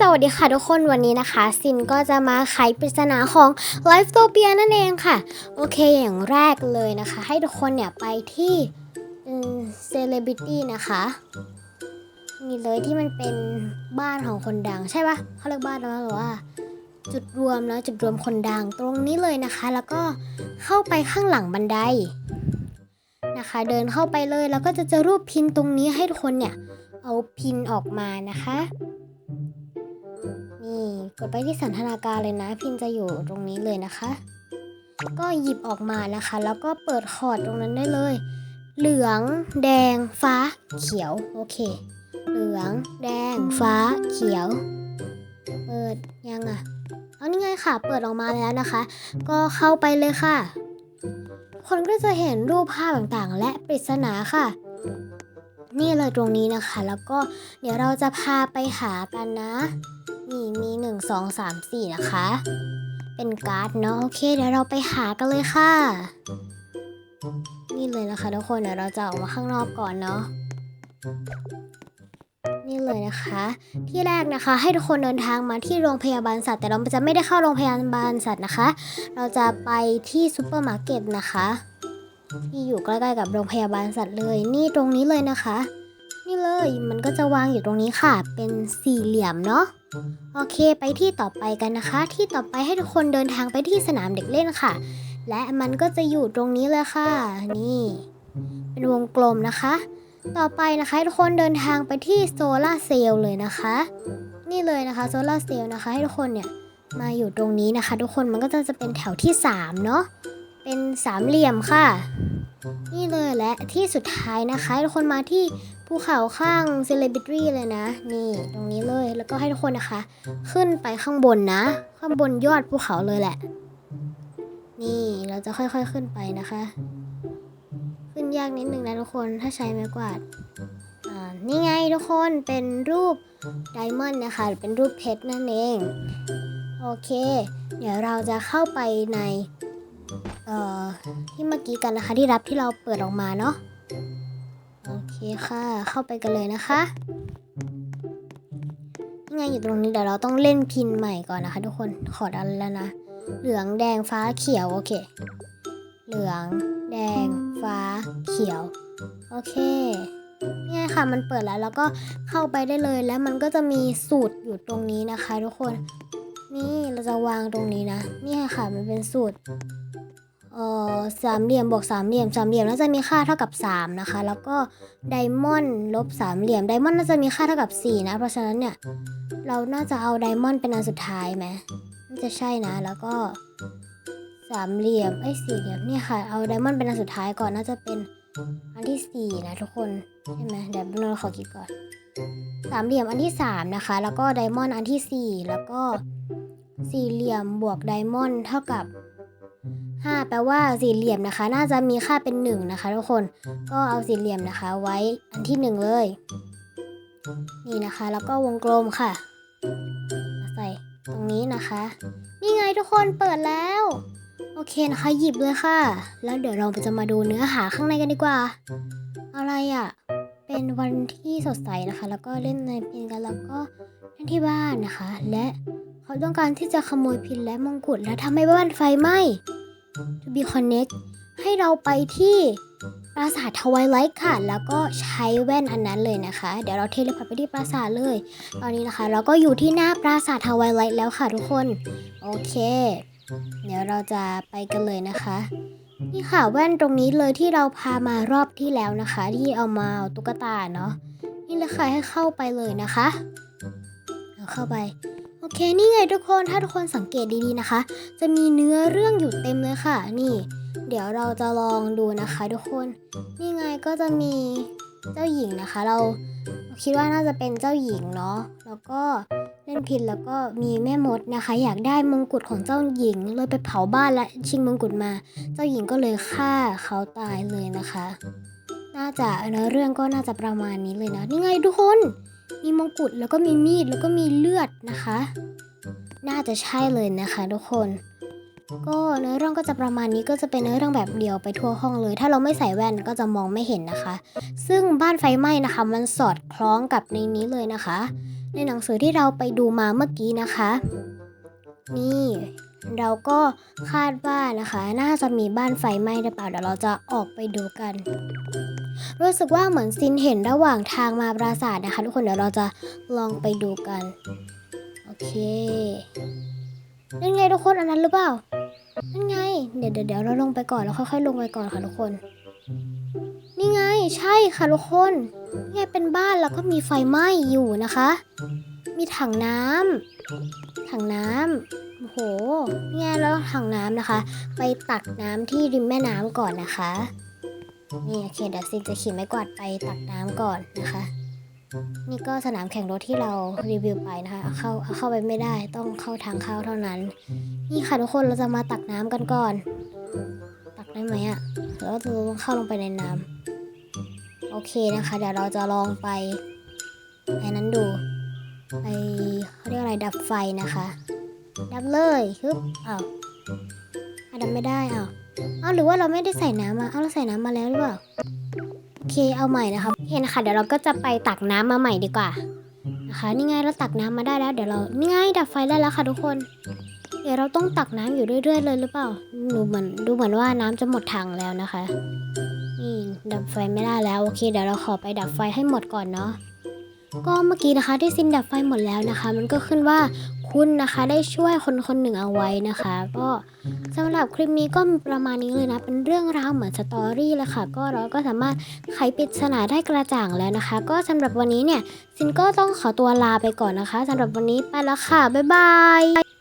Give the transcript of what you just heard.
สวัสดีค่ะทุกคนวันนี้นะคะ ซินก็จะมาไขปริศนาของ l i f e t o p i a นั่นเองค่ะ โอเคอย่างแรกเลยนะคะ ให้ทุกคนเนี่ยไปที่เซเลบริตี้นะคะนี่เลยที่มันเป็นบ้านของคนดังใช่ปะเขาเรียกบ้านแล้วหรือว่า จุดรวมแล้วจุดรวมคนดังตรงนี้เลยนะคะ แล้วก็เข้าไปข้างหลังบันไดนะคะ เดินเข้าไปเลยแล้วก็จะเจอรูปพินตรงนี้ให้ทุกคนเนี่ยเอาพินออกมานะคะี่กดไปที่สันทนาการเลยนะ พินจะอยู่ตรงนี้เลยนะคะ ก็หยิบออกมานะคะ แล้วก็เปิดคอร์ดตรงนั้นได้เลย เหลือง แดง ฟ้า เขียว โอเค เหลือง แดง ฟ้า เขียว เปิดยังอะเอานี่ไงค่ะ เปิดออกมาแล้วนะคะ ก็เข้าไปเลยค่ะ คนก็จะเห็นรูปภาพต่างๆ และปริศนาค่ะนี่เลยตรงนี้นะคะ แล้วก็เดี๋ยวเราจะพาไปหากันนะ นี่มีหนึ่งสองสามสี่นะคะ เป็นการ์ดเนาะโอเคเดี๋ยวเราไปหากันเลยค่ะ นี่เลยนะคะทุกคนเดี๋ยวเราจะออกมาข้างนอกก่อนเนาะนี่เลยนะคะ ที่แรกนะคะ ให้ทุกคนเดินทางมาที่โรงพยาบาลสัตว์ แต่เราจะไม่ได้เข้าโรงพยาบาลสัตว์นะคะ เราจะไปที่ซูเปอร์มาร์เก็ตนะคะที่อยู่ใกล้ๆกับโรงพยาบาลสัตว์เลย นี่ตรงนี้เลยนะคะ นี่เลย มันก็จะวางอยู่ตรงนี้ค่ะ เป็นสี่เหลี่ยมเนาะ โอเค ไปที่ต่อไปกันนะคะ ที่ต่อไปให้ทุกคนเดินทางไปที่สนามเด็กเล่นค่ะ และมันก็จะอยู่ตรงนี้เลยค่ะ นี่ เป็นวงกลมนะคะ ต่อไปนะคะให้ทุกคนเดินทางไปที่โซลาร์เซลล์เลยนะคะ นี่เลยนะคะโซลาร์เซลล์นะคะ ให้ทุกคนเนี่ยมาอยู่ตรงนี้นะคะ ทุกคนมันก็จะจะเป็นแถวที่3เนาะ เป็นสามเหลี่ยมค่ะ นี่เลยและที่สุดท้ายนะคะให้ทุกคนมาที่ ภูเขาข้างเซเลบ r ตรีเลยนะ นี่ตรงนี้เลยแล้วก็ให้ทุกคนนะคะ ขึ้นไปข้างบนนะ ข้างบนยอดภูเขาเลยแหละ นี่เราจะค่อยๆขึ้นไปนะคะ ขึ้นยากนิดนึงนะทุกคนถ้าใช้ไม้กวาดนี่ไงทุกคนเป็นรูปไดมอนด์นะคะหรือเป็นรูปเพชรนั่นเอง โอเค เดี๋ยวเราจะเข้าไปในที่เมื่อกี้กันนะคะที่รับที่เราเปิดออกมาเนาะ คค่ะ เข้าไปกันเลยนะคะยังไงอยู่ตรงนี้เดี๋ยวเราต้องเล่นพินใหม่ก่อนนะคะ ทุกคนขอดันแล้วนะ เหลืองแดงฟ้าเขียวโอเค เหลืองแดงฟ้าเขียว โอเคนี่ไงค่ะมันเปิดแล้วแล้วก็เข้าไปได้เลยแล้วมันก็จะมีสูตรอยู่ตรงนี้นะคะ ทุกคน นี่เราจะวางตรงนี้นะ นี่ค่ะมันเป็นสูตร เอ่อสามเหลี่ยมบวกสามเหลี่ยมสามเหลี่ยมน่าจะมีค่าเท่ากับ 3 นะคะ แล้วก็ไดมอนด์ลบสามเหลี่ยมไดมอนด์น่าจะมีค่าเท่ากับ 4 นะ เพราะฉะนั้นเนี่ยเราน่าจะเอาไดมอนด์เป็นอันสุดท้ายไหมน่าจะใช่นะแล้วก็สามเหลี่ยมไอ้สี่เหลี่ยมนี่ค่ะเอาไดมอนด์เป็นอันสุดท้ายก่อนน่าจะเป็นอันที่สี่นะทุกคนใช่ไหมเดี๋ยวเราขอคิดก่อนสามเหลี่ยมอันที่สามนะคะ แล้วก็ไดมอนด์อันที่สี่แล้วก็สี่เหลี่ยมบวกไดมอนด์เท่ากับ 5 แปลว่าสี่เหลี่ยมนะคะ น่าจะมีค่าเป็น 1 นะคะ ทุกคนก็เอาสี่เหลี่ยมนะคะไว้อันที่ 1 เลย นี่นะคะ แล้วก็วงกลมค่ะมาใส่ตรงนี้นะคะ นี่ไงทุกคนเปิดแล้ว โอเคนะคะ หยิบเลยค่ะ แล้วเดี๋ยวเราจะมาดูเนื้อหาข้างในกันดีกว่า อะไรอะ่ะเป็นวันที่สดใสนะคะ แล้วก็เล่นในพินกันแล้วก็เล่นที่บ้านนะคะ และเขาต้องการที่จะขโมยพินและมงกุฎและทำให้บ้านไฟไหม้ to be connect ให้เราไปที่ปราสาททวายไลท์ค่ะ แล้วก็ใช้แว่นอันนั้นเลยนะคะ เดี๋ยวเราเทเลพอร์ตไปที่ปราสาทเลย ตอนนี้นะคะ เราก็อยู่ที่หน้าปราสาททวายไลท์แล้วค่ะทุกคน โอเค เดี๋ยวเราจะไปกันเลยนะคะ นี่ค่ะแว่นตรงนี้เลยที่เราพามารอบที่แล้วนะคะ ที่เอามาตุ๊กตาเนาะ นี่เลยค่ะให้เข้าไปเลยนะคะเอาเข้าไป เคนี่ไงทุกคนถ้าทุกคนสังเกตดีๆนะคะ จะมีเนื้อเรื่องอยู่เต็มเลยค่ะ นี่ เดี๋ยวเราจะลองดูนะคะ ทุกคนนี่ไงก็จะมีเจ้าหญิงนะคะ เราคิดว่าน่าจะเป็นเจ้าหญิงเนาะแล้วก็เล่นพินแล้วก็มีแม่มดนะคะ อยากได้มงกุฎของเจ้าหญิงเลยไปเผาบ้านและชิงมงกุฎมา เจ้าหญิงก็เลยฆ่าเขาตายเลยนะคะ น่าจะเนื้อเรื่องก็น่าจะประมาณนี้เลยนะนี่ไงทุกคน มีมงกุฎแล้วก็มีมีดแล้วก็มีเลือดนะคะ น่าจะใช่เลยนะคะทุกคน ก็เนื้อเรื่องก็จะประมาณนี้ก็จะเป็นเนื้อเรื่องแบบเดียวไปทั่วห้องเลย ถ้าเราไม่ใส่แว่นก็จะมองไม่เห็นนะคะ ซึ่งบ้านไฟไหม้นะคะ มันสอดคล้องกับในนี้เลยนะคะ ในหนังสือที่เราไปดูมาเมื่อกี้นะคะ นี่เราก็คาดว่านะคะ น่าจะมีบ้านไฟไหม้หรือเปล่าเดี๋ยวเราจะออกไปดูกัน รู้สึกว่าเหมือนซินเห็นระหว่างทางมาปราสาทนะคะ ทุกคนเดี๋ยวเราจะลองไปดูกัน โอเคนั่นไงทุกคนอันนั้นหรือเปล่านั่นไง เดี๋ยวเดี๋ยวเราลงไปก่อนแล้วค่อยๆลงไปก่อนค่ะทุกคน นี่ไงใช่ค่ะทุกคนนี่ไงเป็นบ้านแล้วก็มีไฟไหม้อยู่นะคะ มีถังน้ำถังน้ำโอ้โหนี่ไงแล้วถังน้ำนะคะ ไปตักน้ำที่ริมแม่น้ำก่อนนะคะ นี่โอเคเดี๋ยวซินจะขี่ไม้กวาดไปตักน้ำก่อนนะคะ นี่ก็สนามแข่งรถที่เรารีวิวไปนะคะเอาเข้าเอาเข้าไปไม่ได้ต้องเข้าทางเข้าเท่านั้น นี่ค่ะทุกคนเราจะมาตักน้ำกันก่อน ตักได้ไหมอะแล้วเราต้องเข้าลงไปในน้ำโอเคนะคะ เดี๋ยวเราจะลองไปไอ้นั้นดูไปเขาเรียกอะไรดับไฟนะคะ ดับเลยฮึบอ้าวอะดับไม่ได้อ้าว เอาหรือว่าเราไม่ได้ใส่น้ำมาเอาเราใส่น้ำมาแล้วหรือเปล่าโอเคเอาใหม่นะคะโอเคนะคะเดี๋ยวเราก็จะไปตักน้ำมาใหม่ดีกว่านะคะนี่ไงเราตักน้ำมาได้แล้วเดี๋ยวเรานี่ไงดับไฟได้แล้วค่ะทุกคน เดี๋ยวเราต้องตักน้ำอยู่เรื่อย ๆ เลยหรือเปล่าดูเหมือนดูเหมือนว่าน้ำจะหมดถังแล้วนะคะนี่ดับไฟไม่ได้แล้วโอเคเดี๋ยวเราขอไปดับไฟให้หมดก่อนเนาะก็เมื่อกี้นะคะที่ซินดับไฟหมดแล้วนะคะ มันก็ขึ้นว่า คุณนะคะ ได้ช่วยคนคนหนึ่งเอาไว้นะคะ ก็สำหรับคลิปนี้ก็มีประมาณนี้เลยนะ เป็นเรื่องราวเหมือนสตอรี่เลยค่ะ ก็เราก็สามารถไขปริศนาได้กระจ่างแล้วนะคะ ก็สำหรับวันนี้เนี่ยซินก็ต้องขอตัวลาไปก่อนนะคะสำหรับวันนี้ไปแล้วค่ะ บ๊ายบาย